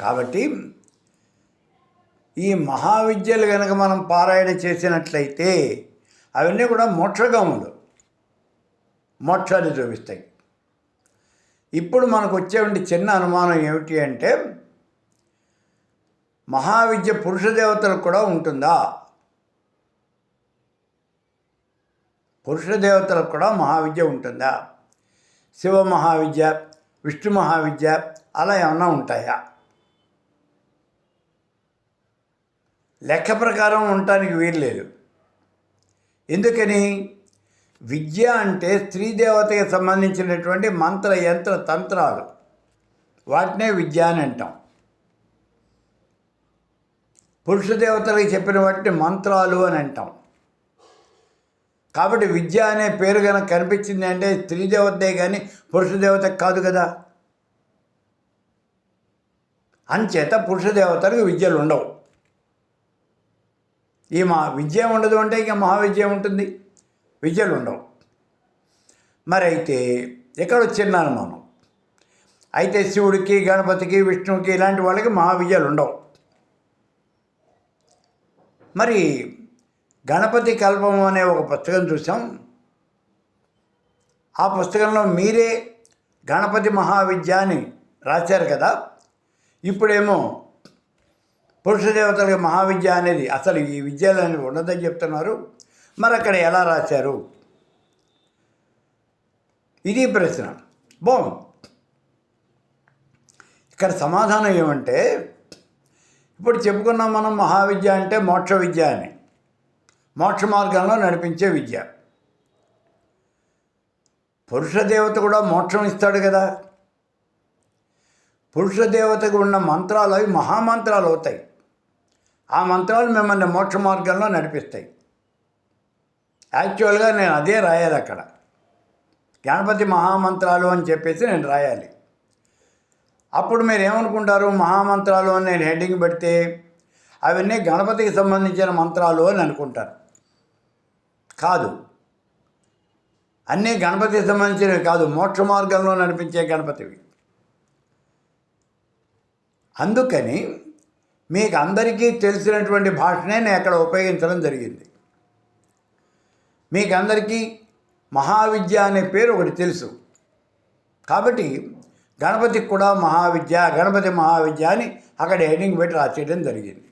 కాబట్టి ఈ మహావిద్యలు కనుక మనం పారాయణ చేసినట్లయితే అవన్నీ కూడా మోక్షగములు మోక్షాన్ని చూపిస్తాయి. ఇప్పుడు మనకు వచ్చేటువంటి చిన్న అనుమానం ఏమిటి అంటే మహావిద్య పురుష దేవతలకు కూడా ఉంటుందా? పురుష దేవతలకు కూడా మహావిద్య ఉంటుందా? శివ మహావిద్య విష్ణు మహావిద్య అలా ఏమన్నా ఉంటాయా? లెక్క ప్రకారం ఉండటానికి వీల్లేదు ఎందుకని? విద్య అంటే స్త్రీ దేవతకి సంబంధించినటువంటి మంత్ర యంత్ర తంత్రాలు. వాటినే విద్య అని అంటాం. పురుష దేవతలకి చెప్పిన వాటిని మంత్రాలు అని అంటాం. కాబట్టి విద్య అనే పేరు కనుక కనిపించింది అంటే స్త్రీ దేవతే కానీ పురుష దేవత కాదు కదా. అంచేత పురుష దేవతలకు విద్యలు ఉండవు. ఈ మా విద్య ఉండదు అంటే ఇక మహావిద్య ఉంటుంది విద్యలు ఉండవు. మరి అయితే ఎక్కడ వచ్చిన్నాను మనం. అయితే శివుడికి గణపతికి విష్ణువుకి ఇలాంటి వాళ్ళకి మహావిద్యలు ఉండవు. మరి గణపతి కల్పం అనే ఒక పుస్తకం చూసాం ఆ పుస్తకంలో మీరే గణపతి మహావిద్య అని రాశారు కదా? ఇప్పుడేమో పురుష దేవతలకి మహావిద్య అనేది అసలు ఈ విద్యలు అనేవి ఉండదని చెప్తున్నారు. మరి అక్కడ ఎలా రాశారు? ఇది ప్రశ్న. బాగుంది ఇక్కడ సమాధానం ఏమంటే ఇప్పుడు చెప్పుకున్నాం మనం మహావిద్య అంటే మోక్ష విద్య అని. మోక్ష మార్గంలో నడిపించే విద్య. పురుష దేవత కూడా మోక్షం ఇస్తాడు కదా. పురుష దేవతకు ఉన్న మంత్రాలు అవి మహామంత్రాలు అవుతాయి. ఆ మంత్రాలు మిమ్మల్ని మోక్ష మార్గంలో నడిపిస్తాయి. యాక్చువల్గా నేను అదే రాయాలి అక్కడ. గణపతి మహామంత్రాలు అని చెప్పేసి నేను రాయాలి. అప్పుడు మీరు ఏమనుకుంటారు? మహామంత్రాలు అని నేను హెడ్డింగ్ పెడితే అవన్నీ గణపతికి సంబంధించిన మంత్రాలు అని అనుకుంటారు. కాదు. అన్నీ గణపతికి సంబంధించినవి కాదు. మోక్ష మార్గంలో నడిపించే గణపతివి. అందుకని మీకు అందరికీ తెలిసినటువంటి భాషనే నేను అక్కడ ఉపయోగించడం జరిగింది. మీకు అందరికీ మహావిద్య అనే పేరు ఒకటి తెలుసు. కాబట్టి గణపతికి కూడా మహావిద్య గణపతి మహావిద్య అని అక్కడ హెడింగ్ పెట్టి రాసేయడం జరిగింది.